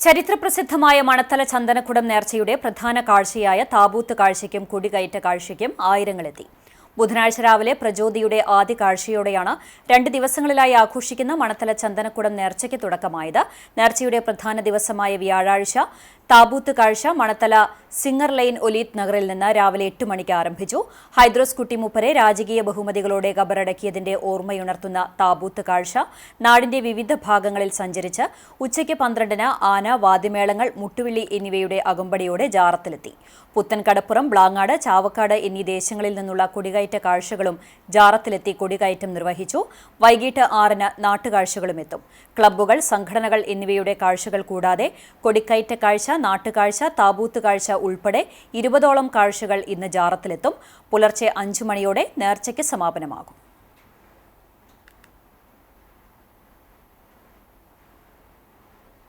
ചരിത്രപ്രസിദ്ധമായ മണത്തല ചന്ദനക്കുടം നേർച്ചയുടെ പ്രധാന കാഴ്ചയായ താബൂത്ത് കാഴ്ചയ്ക്കും കുടികയറ്റ കാഴ്ചയ്ക്കും ആയിരങ്ങളെത്തി. ബുധനാഴ്ച രാവിലെ പ്രചോദിയുടെ ആദ്യ കാഴ്ചയോടെയാണ് രണ്ട് ദിവസങ്ങളിലായി ആഘോഷിക്കുന്ന മണത്തല ചന്ദനക്കുടം നേർച്ചയ്ക്ക് തുടക്കമായത്. നേർച്ചയുടെ പ്രധാന ദിവസമായ വ്യാഴാഴ്ച താബൂത്ത് കാഴ്ച മണത്തല സിംഗർ ലൈൻ ഒലീത് നഗറിൽ നിന്ന് രാവിലെ എട്ട് മണിക്ക് ആരംഭിച്ചു. ഹൈദ്രോസ് കുട്ടിമുപ്പരെ രാജകീയ ബഹുമതികളോടെ കബറടക്കിയതിന്റെ ഓർമ്മയുണർത്തുന്ന താബൂത്ത് കാഴ്ച നാടിന്റെ വിവിധ ഭാഗങ്ങളിൽ സഞ്ചരിച്ച് ഉച്ചയ്ക്ക് പന്ത്രണ്ടിന് ആന വാദ്യമേളങ്ങൾ മുട്ടുവിളി എന്നിവയുടെ അകമ്പടിയോടെ ജാറത്തിലെത്തി. പുത്തൻ കടപ്പുറം ബ്ലാങ്ങാട് ചാവക്കാട് എന്നീ ദേശങ്ങളിൽ നിന്നുള്ള കൊടികയറ്റ കാഴ്ചകളും ജാറത്തിലെത്തി കൊടികയറ്റം നിർവഹിച്ചു. വൈകിട്ട് ആറിന് നാട്ടുകാഴ്ചകളും എത്തും. ക്ലബ്ബുകൾ സംഘടനകൾ എന്നിവയുടെ കാഴ്ചകൾ കൂടാതെ കൊടിക്കയറ്റ കാഴ്ച നാട്ടുകാഴ്ച താബൂത്ത് കാഴ്ച ഉൾപ്പെടെ ഇരുപതോളം കാഴ്ചകൾ ഇന്ന് ജാറത്തിലെത്തും. പുലർച്ചെ അഞ്ചു മണിയോടെ നേർച്ചയ്ക്ക് സമാപനമാകും.